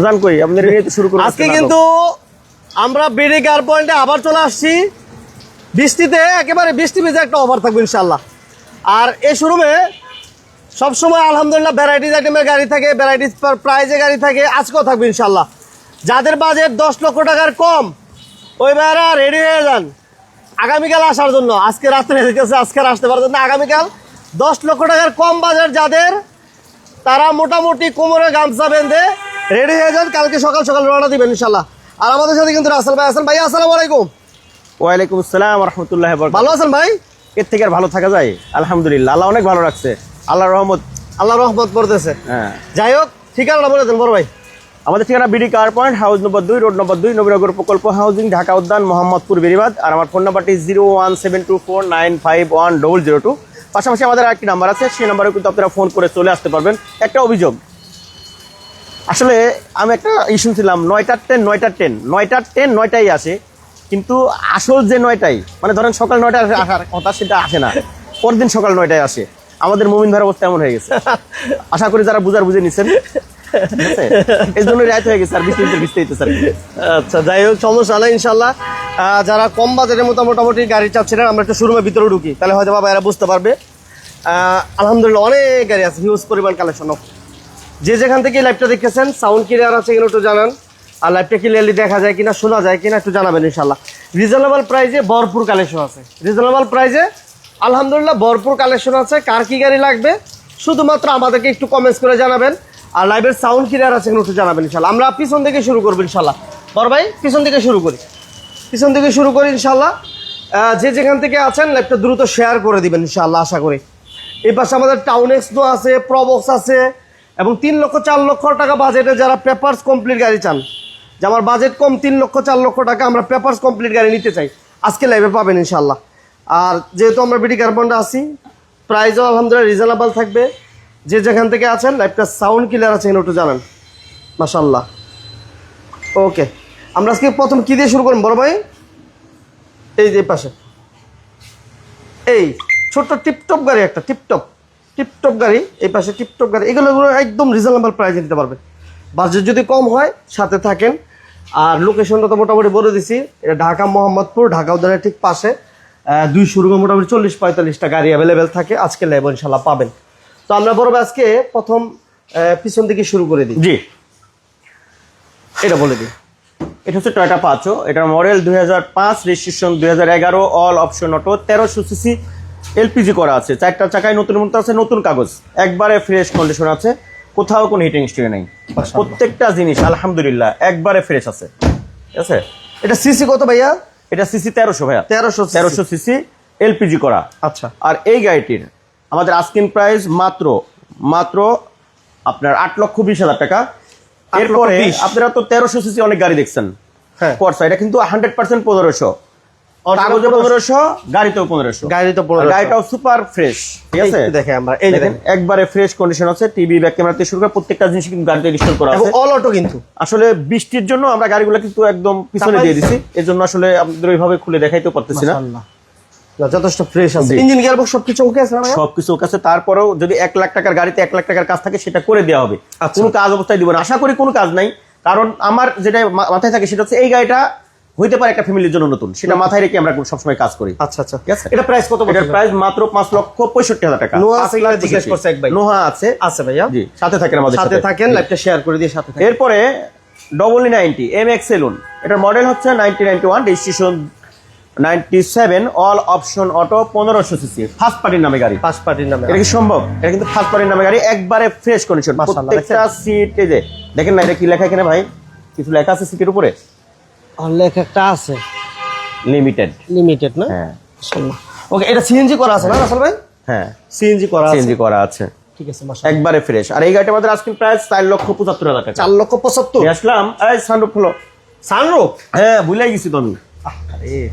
জান কই আপনার শুরু করুন আজকে কিন্তু আমরা বিডি পয়েন্টে আবার চলে আসছি। বৃষ্টিতে একেবারে বৃষ্টি ভেজে একটা অফার থাকবে ইনশাল্লাহ আর এই শোরুমে সবসময় আলহামদুলিল্লাহ ভ্যারাইটিস আইটেমের গাড়ি থাকে ভ্যারাইটিস প্রাইজে গাড়ি থাকে আজকেও থাকবে ইনশাল্লাহ যাদের বাজেট দশ লক্ষ টাকার কম ওই ভাইরা রেডি হয়ে যান। আগামীকাল আসার জন্য আজকে রাত্রে গেছে আজকে আসতে পারবেন না। আগামীকাল দশ লক্ষ টাকার কম বাজেট যাদের তারা মোটামুটি কোমরে গামছা বেঁধে রেডি হয়ে যান কালকে সকাল সকাল রওনা দিবেন ইনশাল্লাহ আর আমাদের সাথে কিন্তু রাসেল ভাই আছেন। ভাই আসসালামু আলাইকুম। ওয়ালাইকুম আসসালাম রহমতুল্লাহ ভালো আছেন ভাই? এর থেকে আর ভালো থাকা যায়? আলহামদুলিল্লাহ আল্লাহ অনেক ভালো রাখছে। আল্লাহ রহমত। আল্লাহ রহমত পড়তেছে। হ্যাঁ। যাই হোক ঠিকানাটা বলে দেন বড় ভাই। আমাদের ঠিকানা BD car point house number দুই রোড নম্বর দুই নবীনগর প্রকল্প হাউজিং ঢাকা উদ্যান মোহাম্মদপুর বেরিবাদ। আর আমার ফোন নাম্বারটি zero one seven two four nine five one double zero two. পাশাপাশি আমাদের আরেকটি নাম্বার আছে সেই নাম্বারে কিন্তু আপনারা ফোন করে চলে আসতে পারবেন। একটা অভিযোগ আসলে আমি একটা ই শুনছিলাম, নয়টার ট্রেন নয়টার ট্রেন নয়টার ট্রেন নয়টাই আসে, কিন্তু আসল যে নয়টাই মানে ধরেন সকাল নয়টায় আসার কথা সেটা আসে না। পরদিন সকাল নয়টায় আসে। আমাদের মুমিন ভাইয়ের অবস্থা এমন হয়ে গেছে। আশা করি যারা বুঝার বুঝে আছে? এই জন্য রাত হয়ে গেছে আর বিস্তারিত বিস্তারিত স্যার আচ্ছা যাই হোক, সমস্যা নাই, ইনশাল্লাহ। যারা কম বাজেটের মতো মোটামুটি গাড়ি চাচ্ছিলেন, আমরা একটু শোরুমের ভিতরে ঢুকি। তাহলে হয়তো বাবা এরা বুঝতে পারবে। আলহামদুলিল্লাহ, অনেক গাড়ি আছে হিউজ পরিমাণ কালেকশন যে যেখান থেকে লাইভটা দেখেছেন সাউন্ড ক্লিয়ার আছে এগুলো একটু জানান। আর লাইভটা ক্লিয়ারলি দেখা যায় কিনা, শোনা যায় কিনা একটু জানাবেন ইনশাল্লাহ রিজনেবল প্রাইজে ভরপুর কালেকশন আছে। রিজনেবল প্রাইজে আলহামদুলিল্লাহ, ভরপুর কালেকশন আছে। কার কি গাড়ি লাগবে, শুধুমাত্র আমাদেরকে একটু কমেন্টস করে জানাবেন। আর লাইভের সাউন্ড ক্লিয়ার আছে কিনা একটু জানাবেন ইনশাল্লাহ আমরা পিছন থেকে শুরু করব ইনশাল্লাহ বড় ভাই, পিছন থেকে শুরু করি। পিছন থেকে শুরু করি ইনশাল্লাহ যে যেখান থেকে আছেন লাইভটা দ্রুত শেয়ার করে দিবেন ইনশাল্লাহ আশা করি। এই পাশে আমাদের টাউন এক্সনো আছে প্রবক্স আছে। এবং তিন লক্ষ চার লক্ষ টাকা বাজেটে যারা পেপারস কমপ্লিট গাড়ি চান, যে আমার বাজেট কম, তিন লক্ষ চার লক্ষ টাকা আমরা পেপারস কমপ্লিট গাড়ি নিতে চাই। আজকে লাইভে পাবেন ইনশাল্লাহ আর যেহেতু আমরা বিডি কার্বনটা আছি প্রাইজও আলহামদুলিল্লাহ রিজনেবল থাকবে। যে যেখান থেকে আছেন লাইভটা সাউন্ড ক্লিয়ার আছে, একটু জানান। মাশাল্লাহ ওকে আমরা আজকে প্রথম কি দিয়ে শুরু করুন বড় ভাই? এই যে পাশে। এই, ছোট্ট টিপটপ গাড়ি একটা, টিপটপ। টিপটপ গাড়ি এই পাশে টিপটপ গাড়ি এগুলো একদম রিজনেবল প্রাইসে নিতে পারবেন বাজেট যদি কম হয় সাথে থাকেন। আর লোকেশনটা তো মোটামুটি বলে দিছি এটা ঢাকা মোহাম্মদপুর ঢাকা উদ্যানের ঠিক পাশে। দুই শোরুমে মোটামুটি চল্লিশ পঁয়তাল্লিশটা গাড়ি অ্যাভেলেবেল থাকে আজকে লেবো ইনশাল্লাহ পাবেন। তো আমরা বড় আজকে প্রথম পিছন দিকে শুরু করে দিই। জি। এটা বলে দিই। এটা হচ্ছে টয়টা পাঁচও এটার মডেল দুই হাজার পাঁচ রেজিস্ট্রেশন দুই হাজার এগারো অল অপশন অটো তেরোশো সিসি এলপিজি করা আছে চারটা চাকায় নতুন মতো আছে নতুন কাগজ। একবারে ফ্রেশ কন্ডিশন আছে কোথাও কোনো হিটিং স্টোরি নেই। প্রত্যেকটা জিনিস আলহামদুলিল্লাহ একবারে ফ্রেশ আছে। ঠিক আছে? এটা সিসি কত ভাইয়া? এটা সিসি তেরোশো ভাইয়া। তেরোশো তেরোশো সিসি এলপিজি করা। আচ্ছা। আর এই গাড়িটির আমাদের আস্কিং প্রাইস মাত্র মাত্র আপনার আট লক্ষ বিশ হাজার টাকা। এরপরে আপনারা তো তেরোশো সিসি অনেক গাড়ি দেখছেন। হ্যাঁ। এটা কিন্তু হান্ড্রেড পার্সেন্ট পনেরোশো। কাগজে পনেরোশো। পনেরোশো। গাড়িতেও পনেরোশো। গাড়ি পনেরো গাড়িটাও সুপার ফ্রেশ ঠিক আছে? দেখে আমরা এই দেখেন দেখেন। একবারে ফ্রেশ কন্ডিশন আছে টিভি ব্যাক ক্যামেরা থেকে শুরু করে প্রত্যেকটা জিনিস কিন্তু গাড়িতে ইনস্টল করা আছে। অল অটো কিন্তু। আসলে বৃষ্টির জন্য আমরা গাড়িগুলো কিন্তু একদম পিছনে দিয়ে দিছি। এর জন্য আসলে আপনাদের ওইভাবে খুলে দেখাইতেও পারতেছি না। যথেষ্ট ফ্রেশ আছে। ইঞ্জিন গিয়ারবক্স সবকিছু ওকে আছে সবকিছু কাছে তারপরেও যদি এক লাখ টাকার গাড়িতে এক লাখ টাকার কাজ থাকে সেটা করে দেওয়া হবে। আচ্ছা। কোনো কাজ অবস্থায় দিব না। আশা করি কোনো কাজ নাই। কারণ আমার যেটা মাথায় থাকে সেটা হচ্ছে এই গাড়িটা হইতে পারে একটা ফ্যামিলির জন্য নতুন সেটা মাথায় রেখে আমরা সবসময় কাজ করি। আচ্ছা আচ্ছা। ঠিক আছে? এটা প্রাইস কত এটার প্রাইস মাত্র পাঁচ লক্ষ পঁয়ষট্টি হাজার টাকা। নোহা আছে লাখ জিজ্ঞেস করছে এক ভাই। নোহা আছে। আছে ভাইয়া। জি সাথে থাকেন আমাদের সাথে সাথে। থাকেন। লাইভটা শেয়ার করে দিয়ে সাথে থাকেন। এরপরে double ninety M X saloon এটার মডেল হচ্ছে ninety ninety one registration ninety seven all option auto পনেরোশো সিসি ফার্স্ট পার্টির নামে গাড়ি। ফার্স্ট পার্টির নামে এটা কি সম্ভব? এটা কিন্তু ফার্স্ট পার্টির নামে গাড়ি একবারে ফ্রেশ কন্ডিশন প্রত্যেকটা সিট এই যে দেখেন না এটা কি লেখা এখানে ভাই? কিছু লেখা আছে সিটের উপরে? লেখ একটা আছে? লিমিটেড লিমিটেড না? হ্যাঁ। ওকে এটা সিএনজি করা আছে না রাসেল ভাই? হ্যাঁ। সিএনজি করা আছে। চেঞ্জ করা আছে। ঠিক আছে একবারে ফ্রেশ আর এই গাড়িটা আমাদের প্রাইস চার লক্ষ পঁচাত্তর হাজার টাকা। চার লক্ষ পঁচাত্তর? আসলাম। এই সানরুফ হলো হ্যাঁ ভুলে গেছি তো আমি।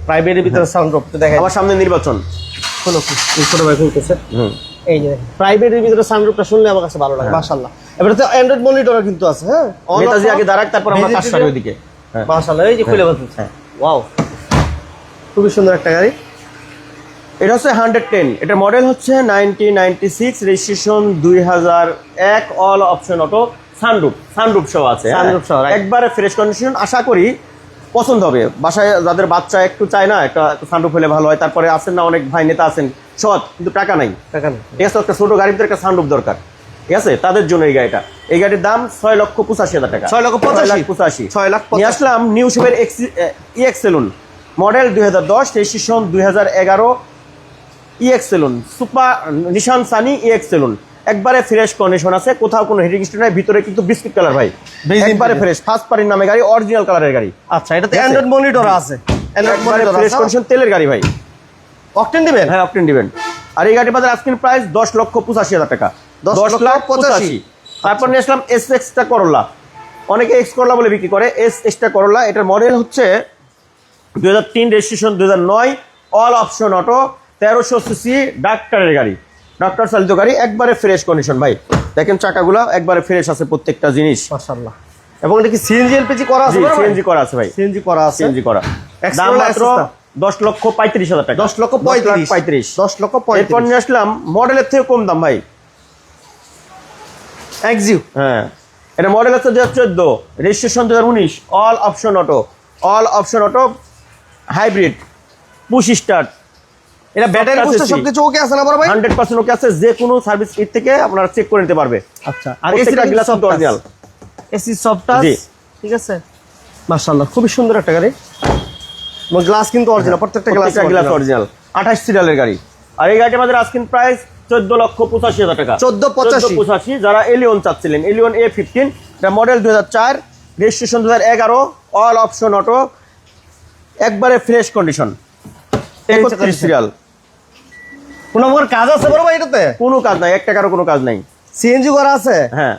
প্রাইভেটের ভিতরে সানরুফ তো দেখা আমার সামনে নির্বাচন। শোনো কি এই ছোট ভাই খুলতেছে। হুম। এই যে প্রাইভেটের ভিতরে সানরুফটা শুনলে আমার কাছে ভালো লাগে মাশাআল্লাহ। এবারে তো অ্যান্ড্রয়েড মনিটর কিন্তু আছে হ্যাঁ? নেতাজি আগে দাঁড়াক তারপর আমরা কাজ ওইদিকে। হ্যাঁ মাশাআল্লাহ এই যে খুলে বলতেছে হ্যাঁ। ওয়াও। খুবই সুন্দর একটা গাড়ি। এটা হচ্ছে হান্ড্রেড টেন। এটার মডেল হচ্ছে নাইনটি নাইনটি সিক্স রেজিস্ট্রেশন দুই হাজার এক all option auto sunroof. Sunroof সহ আছে হ্যাঁ। Sunroof সহ, একবারে ফ্রেশ কন্ডিশন আশা করি পছন্দ হবে। বাসায় যাদের বাচ্চা একটু চায় না একটা সানরুফ হলে ভালো হয়। তারপরে আছেন না অনেক ভাই নেতা আছেন সৎ কিন্তু টাকা নাই। টাকা নেই। ঠিক আছে একটা ছোট গাড়িতে একটা সানরুফ দরকার। ঠিক আছে? তাদের জন্য এই গাড়িটা। এই গাড়ির দাম ছয় লক্ষ পঁচাশি হাজার টাকা। ছয় লক্ষ পঁচাশি? পঁচাশি। ছয় লাখ নিয়ে। আসলাম নিউ শেপের ইএক্স সেলুন মডেল দুই হাজার দশ রেজিস্ট্রেশন দুই হাজার এগারো। EX saloon super Nissan Sunny EX saloon একবারে ফ্রেশ কন্ডিশন আছে। কোথাও কোনো হিটিং স্টোন নাই। ভিতরে কিন্তু বিস্কিট কালার ভাই। একবারে ফ্রেশ ফার্স্ট পার্টির নামে গাড়ি অরিজিনাল কালারের গাড়ি। আচ্ছা ঠিক অ্যান্ড্রয়েড মনিটর আছে। অ্যান্ড্রয়েড মনিটর ফ্রেশ কন্ডিশন তেলের গাড়ি ভাই। অকটেন দিবেন? হ্যাঁ অপটেন দিবেন। আর এই গাড়ির বাজার আজকের প্রাইস দশ লক্ষ পঁচাশি হাজার টাকা। দশ লক্ষ পঁচাশি। তারপর নিয়ে আসলাম এস এক্সটা করলা অনেকে এক্স করলা বলে বিক্রি করে। এস এক্সটা করলা এটার মডেল হচ্ছে দু হাজার তিন রেজিস্ট্রেশন দু হাজার নয় অল অপশন অটো তেরোশো সিসি ডাক্তারের গাড়ি। ডাক্তার চালিত গাড়ি একবারে ফ্রেশ কন্ডিশন ভাই। দেখেন চাকাগুলো একবারে ফ্রেশ আছে প্রত্যেকটা জিনিস। মাশাআল্লাহ। এবং এটা কি সিএনজি এলপিজি করা আছে সিএনজি করা আছে ভাই। সিএনজি করা আছে। সিএনজি করা। দাম মাত্র দশ লক্ষ পঁয়ত্রিশ হাজার টাকা। দশ লক্ষ পঁয়ত্রিশ। পঁয়ত্রিশ। দশ লক্ষ এরপর নিয়ে আসলাম মডেলের থেকে কম দাম ভাই। এক্সিউ হ্যাঁ। এটা মডেল হচ্ছে দু হাজার চোদ্দ রেজিস্ট্রেশন দু হাজার উনিশ all option auto all option auto hybrid push start এটা ব্যাটারি বুস্টার আছে সবকিছু ওকে আছে না বড় ভাই? হান্ড্রেড পার্সেন্ট ওকে আছে যে কোনো সার্ভিস কিট থেকে আপনারা চেক করে নিতে পারবে। আচ্ছা আর আর এসি গ্লাস কিন্তু অরিজিনাল এসি সফট টাচ। ঠিক আছে? মাশাআল্লাহ খুবই সুন্দর একটা গাড়ি। এবং গ্লাস কিন্তু অরিজিনাল প্রত্যেকটা গ্লাস গ্লাস অরিজিনাল আঠাশ সিরিয়ালের গাড়ি। আর এই গাড়িটা আমাদের আজকিন প্রাইস চোদ্দ লক্ষ পঁচাশি হাজার টাকা। 14,85 পঁচাশি। পঁচাশি যারা এলিয়ন চাচ্ছিলেন এলিয়ন এ ফিফটিন এটা মডেল দু হাজার চার রেজিস্ট্রেশন দু হাজার এগারো অল অপশন অটো একবারে ফ্রেশ কন্ডিশন একত্রিশ সিরিয়াল কোন আমার কাজ আছে ভাই এটাতে? কোনো কাজ নাই এক টাকারও কোনো কাজ নাই। সিএনজি করা আছে? হ্যাঁ।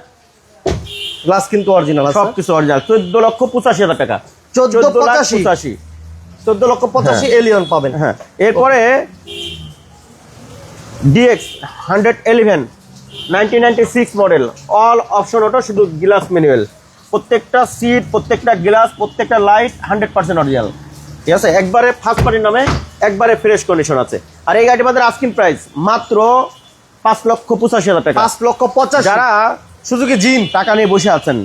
গ্লাস কিন্তু অরিজিনাল আছে। সব কিছু অরিজিনাল চোদ্দ লক্ষ পঁচাশি হাজার টাকা। 14 লাখ পঁচাশি। পঁচাশি। চোদ্দ লক্ষ পঁচাশি এলিয়ন পাবেন। হ্যাঁ। এরপরে DX hundred eleven nineteen ninety six model all option auto শুধু গ্লাস ম্যানুয়াল প্রত্যেকটা সিট প্রত্যেকটা গ্লাস প্রত্যেকটা লাইট হান্ড্রেড পার্সেন্ট অরিজিনাল ঠিক আছে? একবারে ফার্স্ট পার্টির নামে একবারে ফ্রেশ কন্ডিশন আছে। আর এই গাড়ির আমাদের আস্কিং প্রাইস মাত্র পাঁচ লক্ষ পঁচাশি হাজার টাকা। পাঁচ লক্ষ পঁচাশি। যারা সুযোগে জিম টাকা নিয়ে বসে আছেন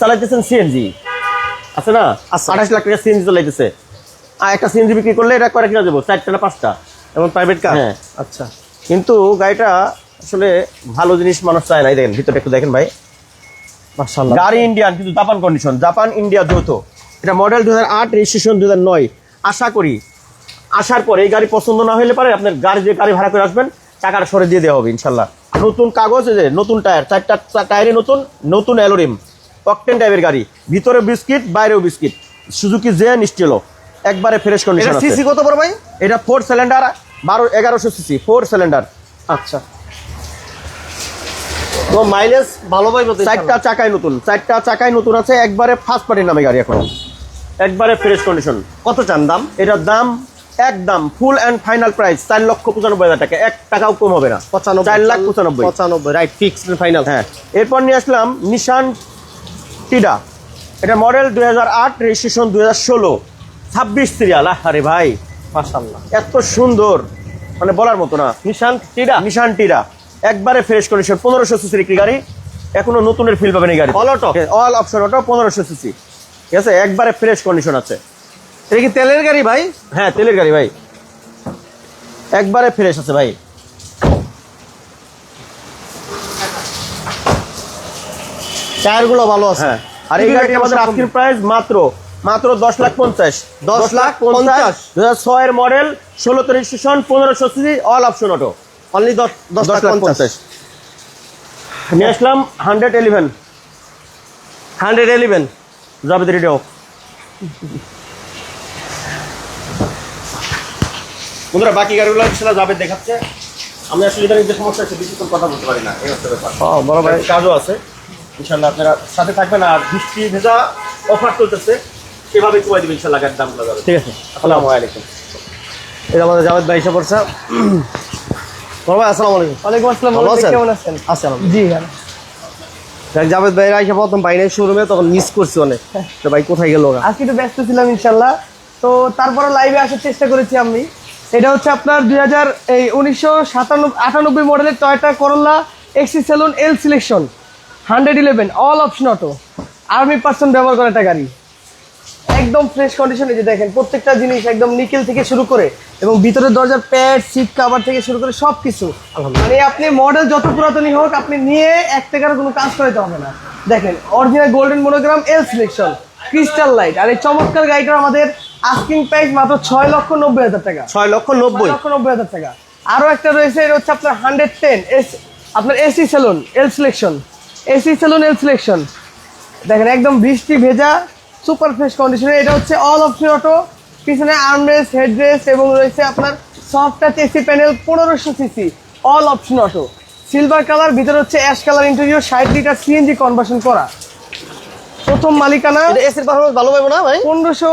চালাইতেছেন সিএনজি আছে না। আঠাশ লাখ টাকা সিএনজি চালাইতেছে। আর একটা সিএনজি বিক্রি করলে এটা করে কিনা দেবো? চারটা না পাঁচটা? এবং প্রাইভেট কার হ্যাঁ। আচ্ছা। কিন্তু গাড়িটা আসলে ভালো জিনিস মানুষ চায় না। এই দেখেন ভিতরে একটু দেখেন ভাই। মাশাআল্লাহ। গাড়ি ইন্ডিয়ান কিন্তু জাপান কন্ডিশন জাপান ইন্ডিয়া যৌথ। এটা মডেল দু হাজার আট রেজিস্ট্রেশন দু হাজার নয়। আশা করি আসার পরে এই গাড়ি পছন্দ না হলে পারে আপনার গাড়ি যে গাড়ি ভাড়া করে আসবেন টাকাটা সরে দিয়ে দেওয়া হবে ইনশাল্লাহ নতুন কাগজ যে নতুন টায়ার চারটা টায়ারে নতুন নতুন অ্যালোরিম। অকটেন টাইপের গাড়ি। ভিতরে বিস্কিট বাইরেও বিস্কিট। সুজুকি জেন নিশ্চলো একবারে ফ্রেশ কন্ডিশন সিসি কত বড় ভাই? এটা ফোর সিলিন্ডার বারো এগারোশো সিসি ফোর সিলিন্ডার। আচ্ছা। তো মাইলেজ ভালো পাইবো চারটা চাকায় নতুন চারটা চাকায় নতুন আছে একবারে ফার্স্ট পার্টির নামে গাড়ি এখন। একবারে ফ্রেশ কন্ডিশন কত চান দাম? এটার দাম একদম ফুল অ্যান্ড ফাইনাল প্রাইস চার লক্ষ পঁচানব্বই হাজার টাকা। এক টাকাও কম হবে না। পঁচানব্বই চার লাখ পঁচানব্বই। পঁচানব্বই রাইট ফিক্স ফাইনাল হ্যাঁ এরপর নিয়ে আসলাম নিশান টিডা এটা মডেল দুই হাজার আট রেজিস্ট্রেশন দুই হাজার ষোলো। ছাব্বিশ সিরিয়াল আরে ভাই। মাশাআল্লাহ। এত সুন্দর। মানে বলার মতো না। নিশান টিডা? নিশান টিরা একবারে ফ্রেশ কন্ডিশন পনেরোশো সিসির একটি গাড়ি। এখনও নতুনের ফিল পাবেন এই গাড়ি All auto? All option auto পনেরোশো সিসি। ঠিক আছে? একবারে ফ্রেশ কন্ডিশন আছে। এটা কি তেলের গাড়ি ভাই? হ্যাঁ তেলের গাড়ি ভাই। একবারে ফ্রেশ আছে ভাই। টায়ারগুলো ভালো আছে। হ্যাঁ। আর এই গাড়িটি আমাদের আজকের প্রাইস মাত্র মাত্র দশ লাখ পঞ্চাশ। দশ লাখ পঞ্চাশ। দু হাজার ছয়ের মডেল ষোলো রেজিস্ট্রেশন পনেরোশো CC all option auto only দশ দশ লাখ পঞ্চাশ। নিয়ে আসলাম hundred eleven hundred eleven Jabed radio বন্ধুরা বাকি গাড়িগুলো ইনশাল্লাহ জাবেদ দেখাচ্ছে। আমি আসলে ইদানিং যে সমস্যা আছে বেশিক্ষণ কথা বলতে পারি না এই হচ্ছে ব্যাপার। বড় ভাই। কাজও আছে। ইনশাল্লাহ আপনারা সাথে থাকবেন আর বৃষ্টি ভেজা অফার চলতেছে। সেভাবে কমাই দেবেন ইনশাল্লাহ গাড়ির দামগুলো যাবে ঠিক আছে। আসসালামু আলাইকুম। এটা আমাদের জাভেদ ভাই এসে পড়ছে। বড় ভাই আসসালামু আলাইকুম। ওয়ালাইকুম আসসালাম ভালো ভালো আছেন? কেমন আছেন? আসসালাম জি জাভেদ ভাই এসে প্রথম নাই শোরুমে তখন মিস করছি অনেক। তো ভাই কোথায় গেল আজকে একটু ব্যস্ত ছিলাম ইনশাল্লাহ। তো তারপরে লাইভে আসার চেষ্টা করেছি আমি। এটা হচ্ছে আপনার দুই হাজার এই উনিশশো সাতানব্বই আটানব্বই মডেলের Toyota Corolla EX saloon L selection hundred eleven all option auto army person ব্যবহার করা একটা গাড়ি। একদম ফ্রেশ কন্ডিশনে যে দেখেন প্রত্যেকটা জিনিস একদম নিকেল থেকে শুরু করে এবং ভিতরের দরজার প্যাড সিট কাভার থেকে শুরু করে সব কিছু মানে আপনি মডেল যত পুরাতনই হোক আপনি নিয়ে এক টাকার কোনো কাজ করাতে হবে না। দেখেন original golden monogram L selection crystal light আর এই চমৎকার গাড়িটা আমাদের আস্কিং প্রাইস মাত্র ছয় লক্ষ নব্বই হাজার টাকা। ছয় লক্ষ নব্বই। লক্ষ নব্বই হাজার টাকা। আরও একটা রয়েছে এটা হচ্ছে আপনার হান্ড্রেড টেন এস আপনার AC saloon L selection AC saloon L selection দেখেন একদম বৃষ্টি ভেজা সুপার ফ্রেশ কন্ডিশনে এটা হচ্ছে অল অপশন অটো পিছনে আর্মরেস হেডরেস এবং রয়েছে আপনার সফট টাচ এসি প্যানেল পনেরোশো CC all option auto silver colour ভিতরে হচ্ছে অ্যাশ কালার ইন্টেরিয়র ষাট লিটার সিএনজি কনভার্সন করা। প্রথম মালিকানা। এসির পারফরমেন্স ভালো পাবো না ভাই? পনেরোশো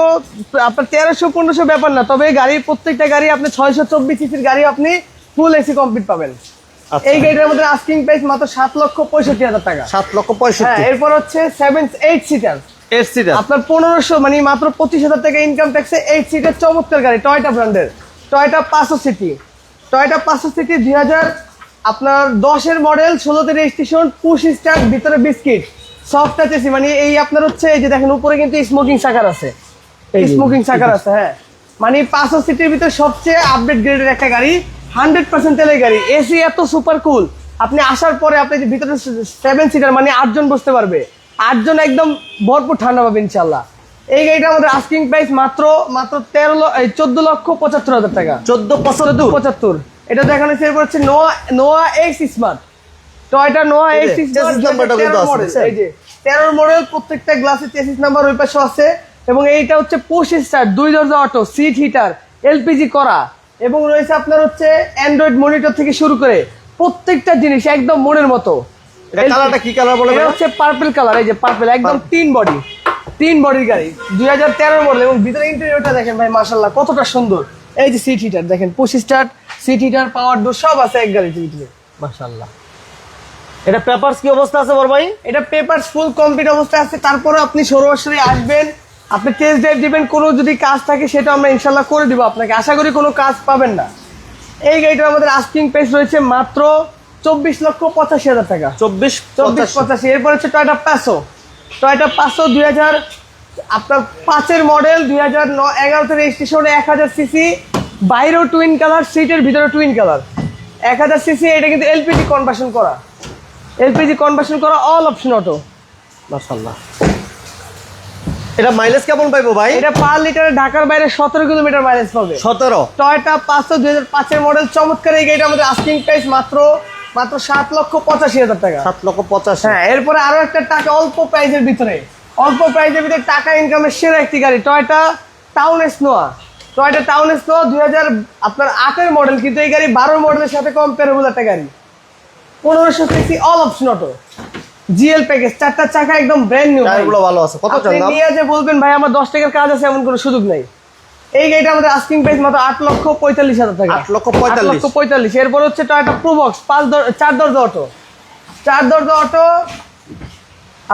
আপনার তেরোশো পনেরোশো ব্যাপার না তবে গাড়ির প্রত্যেকটা গাড়ি আপনি ছয়শো চব্বিশ সিসির গাড়ি আপনি ফুল এসি কমপ্লিট পাবেন। আচ্ছা। এই গাড়িটার মধ্যে আস্কিং প্রাইস মাত্র সাত লক্ষ পঁয়ষট্টি হাজার টাকা। সাত লক্ষ হ্যাঁ পঁয়ষট্টি এরপর হচ্ছে সেভেন এইট সিটার সিটার আপনার পনেরোশো মানে মাত্র পঁচিশ হাজার টাকা ইনকাম ট্যাক্সে এইট সিটের চমৎকার গাড়ি টয়টা ব্র্যান্ডের টয়টা পাঁচশো সিটি টয়টা পাঁচশো সিটি দুই হাজার আপনার দশের মডেল ষোলোতে রেজিস্ট্রেশন পুশ স্টার ভিতরে বিস্কিট সফট টাচ এসি মানে এই আপনার হচ্ছে এই যে দেখেন উপরে কিন্তু স্মোকিং সাকার আছে। এই স্মোকিং সাকার আছে হ্যাঁ। মানে পাঁচশো সিটির ভিতরে সবচেয়ে আপডেট গ্রেডের একটা গাড়ি হান্ড্রেড পার্সেন্ট তেলের গাড়ি। এসি এত সুপার কুল আপনি আসার পরে আপনি যে ভিতরে সেভেন সিটার মানে আটজন বসতে পারবে। আটজন একদম ভরপুর ঠান্ডা পাবে ইনশাল্লাহ এই গাড়িটা আমাদের আস্কিং প্রাইস মাত্র মাত্র তেরো চোদ্দ লক্ষ পঁচাত্তর হাজার টাকা। চোদ্দ পঁচাত্তর। পঁচাত্তর। এটা দেখানো হচ্ছে এরপর হচ্ছে Noah Noah X smart Toyota Noah এই এক্স? এই যে। তেরোর মডেল প্রত্যেকটা গ্লাসে চেসিস নাম্বার ওই পাশে আছে। এবং এইটা হচ্ছে পুশ স্টার দুই দরজা অটো সিট হিটার এলপিজি করা। এবং রয়েছে আপনার হচ্ছে অ্যান্ড্রয়েড মনিটর থেকে শুরু করে প্রত্যেকটা জিনিস একদম মনের মতো। এটা কালারটা কি কালার বলে এটা হচ্ছে পার্পল কালার এই যে পার্পল একদম তিন বডি তিন বডির গাড়ি দুই হাজার মডেল এবং ভিতরে ইন্টেরিয়রটা দেখেন ভাই মাসাল্লাহ কতটা সুন্দর। এই যে সিট হিটার দেখেন সিট হিটার পাওয়ার ডোর সব আছে এক গাড়িতে ভিতরে। মাশাআল্লাহ। এটা পেপারস কি অবস্থা আছে বড় ভাই? এটা ফুল কমপ্লিট অবস্থায় আছে তারপরে আপনি সরাসরি আসবেন। আপনি টেস্ট ড্রাইভ দিবেন কোনো যদি কাজ থাকে সেটা আমরা ইনশাল্লাহ করে দিব আপনাকে। আশা করি কোনো কাজ পাবেন না। এই গাড়িটার আমাদের আস্কিং প্রাইস রয়েছে মাত্র চব্বিশ লক্ষ পঁচাশি হাজার টাকা। চব্বিশ চব্বিশ পঁচাশি। এরপর হচ্ছে টয়টা পাঁচশো টয়টা পাঁচশো দুই হাজার আপনার পাঁচের মডেল দুই হাজার ন এগারোতে রেজিস্ট্রেশন এক হাজার সিসি বাইরেও টুইন কালার সিটের ভিতরে টুইন কালার এক হাজার সিসি এটা কিন্তু এলপিজি কনভার্সন করা। এলপিজি কনভার্সন করা অল অপশন অটো মাশাআল্লাহ। এটা মাইলেজ কেমন পাইবো ভাই? এটা পার লিটারে ঢাকার বাইরে সতেরো কিলোমিটার মাইলেজ পাবে। সতেরো। টয়টা পাঁচশো দুই হাজার পাঁচের মডেল চমৎকার এই গাড়িটা আমাদের আস্কিং প্রাইস মাত্র মাত্র সাত লক্ষ পঁচাশি হাজার টাকা। সাত লক্ষ পঁচাশি। হ্যাঁ এরপরে আরও একটা টাকা অল্প প্রাইজের ভিতরে। অল্প প্রাইজের ভিতরে টাকা ইনকামের সেরা একটি গাড়ি টয়টা টাউন স্নোয়া টয়টা টাউন স্নোয়া দুই হাজার আপনার আটের মডেল কিন্তু এই গাড়ি বারো মডেলের সাথে কম্পেয়ারেবল একটা গাড়ি। পনেরোশো CC all option auto GL package চারটা চাকা একদম ব্র্যান্ড নিউ ভালো আছে। কত নিয়ে যে বলবেন ভাই আমার দশ টাকার কাজ আছে এমন কোনো সুযোগ নেই। এই গাড়িটা আমাদের আস্কিং প্রাইস মাত্র আট লক্ষ পঁয়তাল্লিশ হাজার টাকা। আট লক্ষ পঁয়তাল্লিশ। লক্ষ পঁয়তাল্লিশ। এরপর হচ্ছে টয়টা প্রোবক্স পাঁচ দর চার দরজা অটো। চার দরজা অটো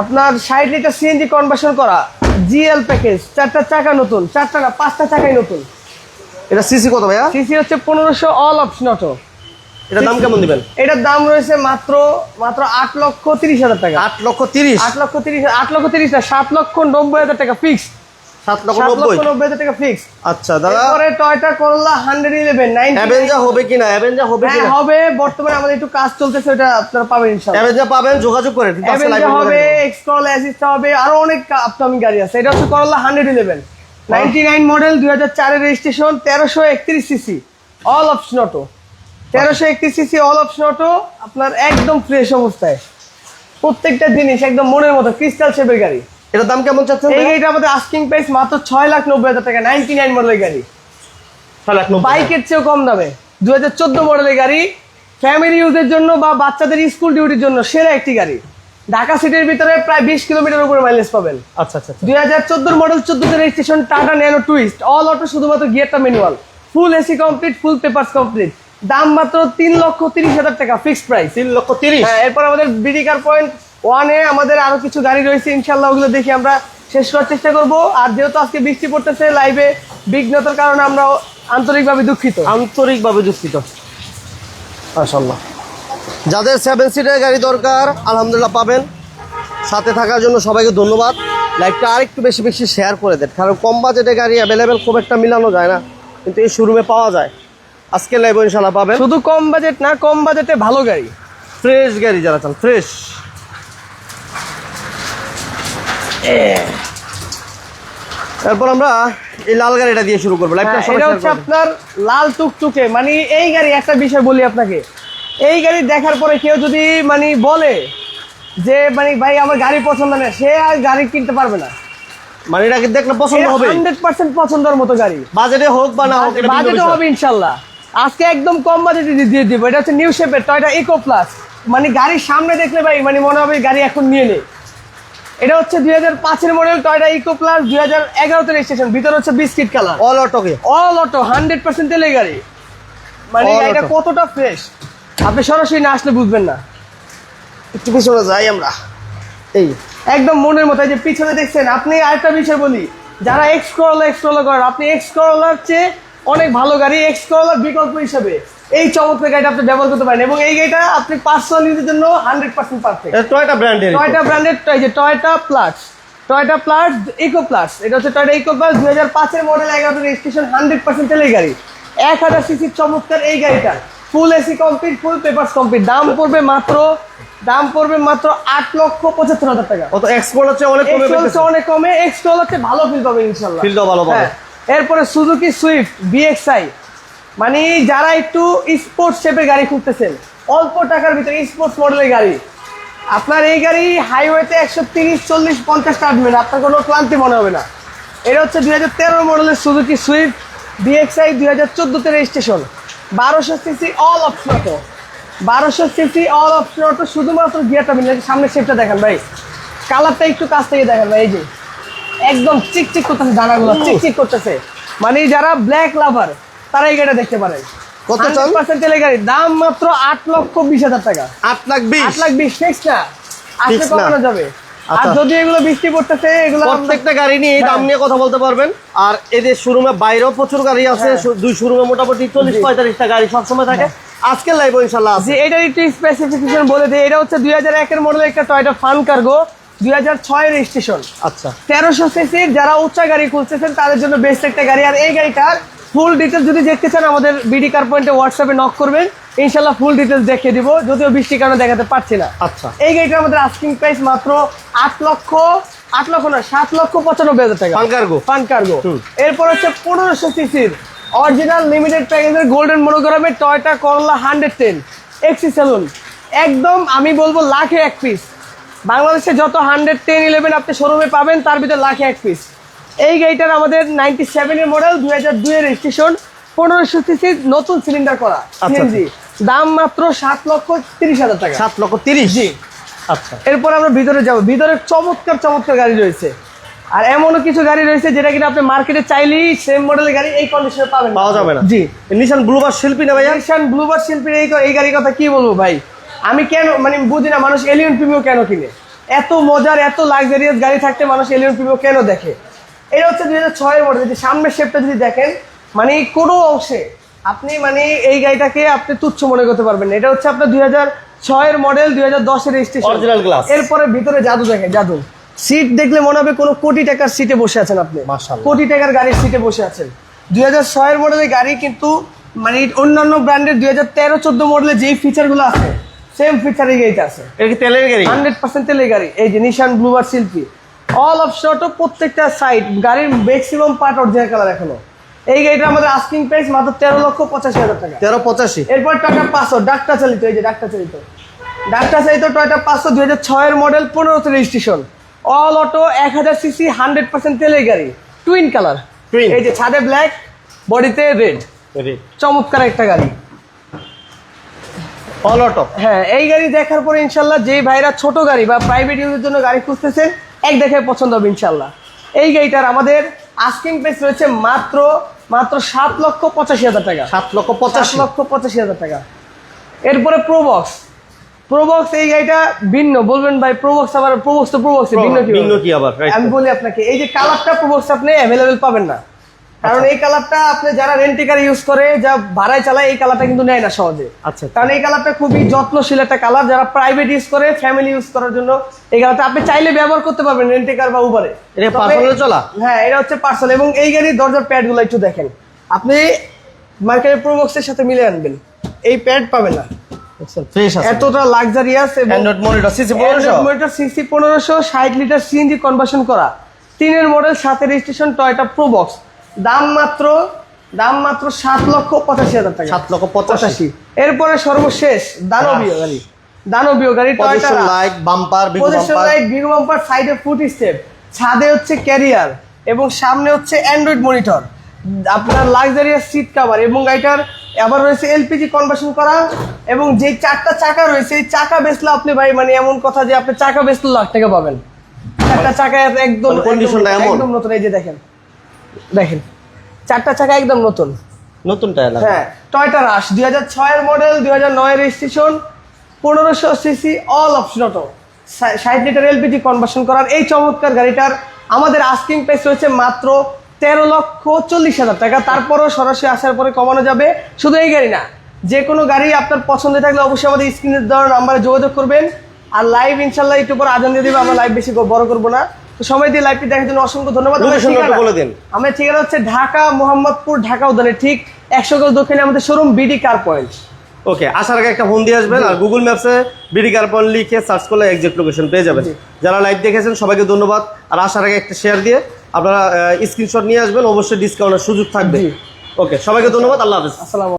আপনার ষাট লিটার সিএনজি কনভার্সন করা জিএল প্যাকেজ চারটা চাকা নতুন চারটা না পাঁচটা চাকাই নতুন। এটা সিসি কত ভাইয়া? সিসি হচ্ছে পনেরোশো অল অপশন অটো। এটার দাম কেমন দিবেন? এটার দাম রয়েছে মাত্র মাত্র আট লক্ষ তিরিশ হাজার টাকা। আট লক্ষ তিরিশ। আট লক্ষ তিরিশ আট লক্ষ তিরিশ না সাত লক্ষ নব্বই হাজার টাকা ফিক্সড টয়টা করলা হবে হ্যাঁ, কিনা হবে বর্তমানে আমাদের একটু কাজ চলতেছে আরও অনেক গাড়ি এটা হচ্ছে করলা 111 99 মডেল সিসি অল অল আপনার একদম ফ্রেশ অবস্থায়। প্রত্যেকটা জিনিস একদম মনের মতো ক্রিস্টাল শেপের গাড়ি। এটার দাম কেমন চাচ্ছেন এই গাড়িটা আমাদের আস্কিং প্রাইস মাত্র ছয় লাখ নব্বই হাজার টাকা নাইনটি নাইন মডেলের গাড়ি। ছয় লাখ। বাইকের চেয়েও কম দামে। দু হাজার চোদ্দ মডেলের গাড়ি ফ্যামিলি ইউজের জন্য বা বাচ্চাদের স্কুল ডিউটির জন্য সেরা একটি গাড়ি। ঢাকা সিটির ভিতরে প্রায় বিশ কিলোমিটার উপরে মাইলেজ পাবেন। আচ্ছা আচ্ছা আচ্ছা। দুই হাজার চোদ্দোর model চোদ্দোতে registration Tata Nano twist all auto শুধুমাত্র গিয়ারটা manual full AC complete full papers complete দাম মাত্র তিন লক্ষ তিরিশ হাজার টাকা ফিক্সড প্রাইস তিন লক্ষ তিরিশ। হ্যাঁ এরপর আমাদের বিডি কার পয়েন্ট ওয়ানে আমাদের আরও কিছু গাড়ি রয়েছে ইনশাল্লাহ ওগুলো দেখি আমরা শেষ করার চেষ্টা করব। আর যেহেতু আজকে বৃষ্টি পড়তেছে লাইভে বিঘ্নতার কারণে আমরা আন্তরিকভাবে দুঃখিত। আন্তরিকভাবে দুঃখিত। মাশাল্লাহ যাদের সেভেন সিটের গাড়ি দরকার আলহামদুলিল্লাহ পাবেন। সাথে থাকার জন্য সবাইকে ধন্যবাদ। লাইভটা আরেকটু বেশি বেশি শেয়ার করে দেন কারণ কম বাজেটে গাড়ি অ্যাভেলেবেল খুব একটা মিলানো যায় না কিন্তু এই শোরুমে পাওয়া যায়। আজকে লাইভ ইনশাল্লাহ পাবেন। শুধু কম বাজেট না কম বাজেটে ভালো গাড়ি। ফ্রেশ গাড়ি যারা চান ফ্রেশ তারপর আমরা এই লাল গাড়িটা দিয়ে শুরু করব। হ্যাঁ, সবাই এটা হচ্ছে আপনার লাল টুকটুকে মানে এই গাড়ি একটা বিষয় বলি আপনাকে। এই গাড়ি দেখার পরে কেউ যদি মানে বলে যে মানে ভাই আমার গাড়ি পছন্দ না সে আর গাড়ি কিনতে পারবে না। মানে এটাকে দেখলে পছন্দ হবে। হান্ড্রেড পার্সেন্ট পছন্দের মতো গাড়ি। বাজেটে হোক বা না হোক বিষয়। হবে ইনশাল্লাহ। আজকে একদম কম বাজেটে দিয়ে দিব। এটা হচ্ছে নিউ শেপের টয়টা ইকো প্লাস মানে গাড়ির সামনে দেখলে ভাই মানে মনে হবে গাড়ি এখন নিয়ে নেই। এটা হচ্ছে দুই হাজার পাঁচের মডেল টয়টা ইকো প্লাস দুই হাজার এগারোতে রেজিস্ট্রেশন ভিতরে হচ্ছে বিস্কিট কালার অল অটোকে অল অটো হান্ড্রেড পার্সেন্ট তেলের গাড়ি। মানে এটা কতটা ফ্রেশ আপনি সরাসরি না আসলে বুঝবেন না। একটু পিছনে যাই আমরা। এই। একদম মনের মতো যে পিছনে দেখছেন আপনি আরেকটা বিষয় বলি। যারা এক্স করোলা এক্স করোলা করেন আপনি এক্স করোলার চেয়ে অনেক ভালো গাড়ি এক্স করোলার বিকল্প হিসেবে। এই চমৎকার গাড়িটা আপনি ব্যবহার করতে পারেন এবং এই গাড়িটা আপনি পার্সোনাল ইউজের জন্য হান্ড্রেড পার্সেন্ট পারফেক্ট টয়টা ব্র্যান্ডের টয়টা ব্র্যান্ডেড এই যে Toyota plus Toyota plus eco plus এটা হচ্ছে টয়টা ইকো প্লাস দুই হাজার পাঁচের মডেল এগারোটা রেজিস্ট্রেশন হান্ড্রেড পার্সেন্ট তেলের গাড়ি। এক হাজার সিসির চমৎকার এই গাড়িটা। Full AC complete full papers complete দাম পড়বে মাত্র দাম পড়বে মাত্র আট লক্ষ পঁচাত্তর হাজার টাকা। অত এক্সপোর্ট হচ্ছে অনেক কমে হচ্ছে অনেক কমে এক্সট্রা হচ্ছে ভালো ফিল পাবে ইনশাল্লাহ। টা ভালো পাবে। হ্যাঁ। এরপরে সুজুকি সুইফট বিএক্সআই মানে যারা একটু স্পোর্টস শেপের গাড়ি খুঁজতেছেন অল্প টাকার ভিতরে স্পোর্টস মডেলের গাড়ি আপনার এই গাড়ি হাইওয়েতে একশো তিরিশ চল্লিশ পঞ্চাশ টাটবেন আপনার কোনো ক্লান্তি মনে হবে না। এটা হচ্ছে দুই হাজার তেরো মডেলের সুজুকি সুইফট বিএক্সআই দুই হাজার চোদ্দোতে রেজিস্ট্রেশন বারোশো সিসি অল অপশন অটো বারোশো সিসি অল অপশন অটো শুধুমাত্র গিয়ারটা মিলে সামনে শেপটা দেখেন ভাই। কালারটা একটু কাছ থেকে দেখেন ভাই এই যে। একদম চিকচিক করতেছে দানাগুলো চিকচিক করতেছে। মানে যারা ব্ল্যাক লাভার তারা এই গাড়িটা দেখতে পারেন কত চান? পার্সেন্ট তেলের গাড়ি। দাম মাত্র আট লক্ষ বিশ হাজার টাকা। আট লাখ বিশ? আট লাখ বিশ ফিক্স না। আসলে Fix না। কমানো যাবে। আর আচ্ছা। যদি এগুলো বৃষ্টি পড়তেছে এগুলো প্রত্যেকটা গাড়ি নিয়ে এই দাম হ্যাঁ। নিয়ে কথা বলতে পারবেন। আর এদের শোরুমে বাইরেও প্রচুর গাড়ি আছে। হ্যাঁ। দুই শোরুমে মোটামুটি চল্লিশ পঁয়তাল্লিশটা গাড়ি সবসময় থাকে। আজকের লাইভ ইনশাল্লাহ আছে। যে এটার একটু স্পেসিফিকেশন বলে দিই। এটা হচ্ছে দুই হাজার একের মডেল একটা টয়টা ফান কার্গো দুই হাজার ছয় রেজিস্ট্রেশন আচ্ছা। তেরোশো সিসির যারা উচ্চা গাড়ি খুঁজতেছেন তাদের জন্য বেস্ট একটা গাড়ি। আর এই গাড়িটার ফুল ডিটেলস যদি দেখতে চান আমাদের বিডি কার পয়েন্টে হোয়াটসঅ্যাপে নক করবেন। ইনশাল্লাহ ফুল ডিটেলস দেখিয়ে দিব। যদিও বৃষ্টির কারণে দেখাতে পারছি না। আচ্ছা। এই গাড়িটার আমাদের আস্কিং প্রাইস মাত্র আট লক্ষ আট লক্ষ না সাত লক্ষ পঁচানব্বই হাজার টাকা। ফান কার্গো ফান কার্গো এরপর হচ্ছে পনেরোশো সিসির অরিজিনাল লিমিটেড প্যাকেজের golden মনোগ্রামের Toyota Corolla hundred ten XE saloon একদম আমি বলব লাখে এক পিস বাংলাদেশে যত হান্ড্রেড টেন ইলেভেন আপনি শোরুমে পাবেন তার ভিতরে লাখে এক পিস এই গাড়িটার আমাদের নাইনটি সেভেনের মডেল দুই হাজার দুইয়ের রেজিস্ট্রেশন পনেরোশো সিসির নতুন সিলিন্ডার করা আচ্ছা। সিএনজি দাম মাত্র সাত লক্ষ তিরিশ হাজার টাকা। সাত লক্ষ তিরিশ? জি। আচ্ছা। এরপর আমরা ভিতরে যাব। ভিতরে চমৎকার চমৎকার গাড়ি রয়েছে। আর এমনও কিছু গাড়ি রয়েছে যেটা কিনা আপনি মার্কেটে চাইলেই সেম মডেলের গাড়ি এই কন্ডিশনে পাবেন। পাওয়া যাবে না। জি। নিশান ব্লুবার শিল্পী না ভাইয়া? নিশান ব্লুবার শিল্পীর এই এই গাড়ির কথা কি বলব ভাই? আমি কেন মানে বুঝি না মানুষ এলিয়ন প্রিমিও কেন কিনে? এত মজার এত লাক্সারিয়াস গাড়ি থাকতে মানুষ এলিয়ন প্রিমিও কেন দেখে? এটা হচ্ছে দুই হাজার ছয়ের মডেল যদি সামনের শেপটা যদি দেখেন মানে কোনো অংশে আপনি মানে এই গাড়িটাকে আপনি তুচ্ছ মনে করতে পারবেন এটা হচ্ছে আপনার দুই হাজার ছয়ের মডেল দুই হাজার দশের রেজিস্ট্রেশন। এরপরে ভিতরে জাদু দেখেন জাদু। সিট দেখলে মনে হবে কোনো কোটি টাকার সিটে বসে আছেন আপনি। কোটি টাকার গাড়ির সিটে বসে আছেন। দুই হাজার ছয়ের মডেলের গাড়ি কিন্তু মানে অন্যান্য ব্র্যান্ডের দুই হাজার তেরো চোদ্দ মডেলের যেই ফিচারগুলো আছে সেম ফিচার এই গাড়িতে আছে। এটা তেলের গাড়ি? হান্ড্রেড পার্সেন্ট তেলের গাড়ি। এই যে Nissan Bluebird Sylphy all of short প্রত্যেকটা সাইড গাড়ির ম্যাক্সিমাম পার্ট অরিজিনাল কালার এখনও। এই গাড়িটা আমাদের আস্কিং প্রাইস মাত্র তেরো লক্ষ পঁচাশি হাজার টাকা। তেরো পঁচাশি। এরপর টয়টা পাঁচশো ডাক্তার চালিত এই যে ডাক্তার চালিত। ডাক্তার চালিত টয়টা পাঁচশো দুই হাজার ছয়ের মডেল পনেরোতে রেজিস্ট্রেশন অল অটো এক হাজার সিসি হান্ড্রেড পার্সেন্ট তেলের গাড়ি। Twin colour Twin। এই যে ছাদে ব্ল্যাক বডিতে রেড চমৎকার একটা গাড়ি। অল অটো হ্যাঁ এই গাড়ি দেখার পরে ইনশাল্লাহ যে ভাইরা ছোট গাড়ি বা প্রাইভেট ইউজের জন্য গাড়ি খুঁজতেছেন এক দেখে পছন্দ হবে ইনশাল্লাহ এই গাড়িটার আমাদের আস্কিং প্রাইস রয়েছে মাত্র মাত্র সাত লক্ষ পঁচাশি হাজার টাকা। সাত লক্ষ পঁচাশ। পঁচাশি লক্ষ পঁচাশি হাজার টাকা। এরপরে প্রোবক্স প্রোবক্স এই গাড়িটা ভিন্ন বলবেন ভাই প্রোবক্স আবার প্রোবক্স তো প্রোবক্স ভিন্ন কি ভিন্ন কি আবার? আমি বলি আপনাকে এই যে কালারটা প্রোবক্স আপনি অ্যাভেলেবেল পাবেন না। কারণ এই কালারটা আপনি যারা রেন্টিকার ইউজ করে যা ভাড়ায় চালায় এই কালারটা কিন্তু নেয় না সহজে। আচ্ছা কারণ এই কালারটা খুবই যত্নশীল একটা কালার যারা প্রাইভেট ইউজ করে ফ্যামিলি ইউজ করার জন্য এই কালারটা আপনি চাইলে ব্যবহার করতে পারবেন রেন্টিকার বা উবারে এটা পার্সোনাল চলা? হ্যাঁ এটা হচ্ছে পার্সেল এবং এই গাড়ির দরজার প্যাডগুলো একটু দেখেন। আপনি মার্কেটের প্রোবক্সের সাথে মিলে আনবেন। এই প্যাড পাবেন না। এতটা luxurious android monitor CC CC ষাট লিটার সিএনজি কনভার্সন করা। তিনের মডেল সাথে রেজিস্ট্রেশন টয়টা প্রোবক্স দাম মাত্র দাম মাত্র সাত লক্ষ পঁচাশি হাজার টাকা। সাত লক্ষ পঁচাশি। এরপরে সর্বশেষ দানবীয় গাড়ি। দানবীয় গাড়ি Toyota light bumper position light big bumper সাইডে ফুট স্টেপ ছাদে হচ্ছে ক্যারিয়ার এবং সামনে হচ্ছে অ্যান্ড্রয়েড মনিটর আপনার লাক্সারিয়াস সিট কাভার এবং গাড়িটার আবার রয়েছে এলপিজি কনভার্সন করা এবং যে চারটা চাকা রয়েছে এই চাকা বেচলে আপনি ভাই মানে এমন কথা যে আপনি চাকা বেচলে লাখ টাকা পাবেন। চারটা চাকা একদম মানে conditionটা এমন? একদম নতুন। এই যে দেখেন। দেখেন চারটা চাকা একদম নতুন। নতুন টায়ার হ্যাঁ টয়টা রাশ দুই হাজার ছয়ের মডেল দুই হাজার নয়ের রেজিস্ট্রেশন পনেরোশো সিসি অল অপশন অটো ষাট লিটার এলপিজি কনভার্সন করার এই চমৎকার গাড়িটার আমাদের আস্কিং প্রাইস রয়েছে মাত্র তেরো লক্ষ চল্লিশ হাজার টাকা। তারপরও সরাসরি আসার পরে কমানো যাবে। শুধু এই গাড়ি না যে কোনো গাড়ি আপনার পছন্দ থাকলে অবশ্যই আমাদের স্ক্রিনের দেওয়ার নাম্বারে যোগাযোগ করবেন। আর লাইভ ইনশাল্লাহ একটু পর আজান দিয়ে দেবে আমরা লাইভ বেশি বড় করব না। সময় দিয়ে লাইভটি দেখার জন্য অসংখ্য ধন্যবাদ। আমাদের ঠিকানা- বলে দিন। আমাদের ঠিকানা হচ্ছে ঢাকা মোহাম্মদপুর ঢাকা উদ্যানে ঠিক একশো গজ দক্ষিণে আমাদের showroom BD car point okay আসার আগে একটা ফোন দিয়ে আসবেন আর গুগল ম্যাপসে বিডি কার্পন লিখে সার্চ করলে এক্সাক্ট লোকেশন পেয়ে যাবেন। যারা লাইভ দেখেছেন সবাইকে ধন্যবাদ। আর আসার আগে একটা শেয়ার দিয়ে আপনারা স্ক্রিনশট নিয়ে আসবেন অবশ্যই ডিসকাউন্টের সুযোগ থাকবে। ওকে সবাইকে ধন্যবাদ আল্লাহ হাফেজ। আসসালাম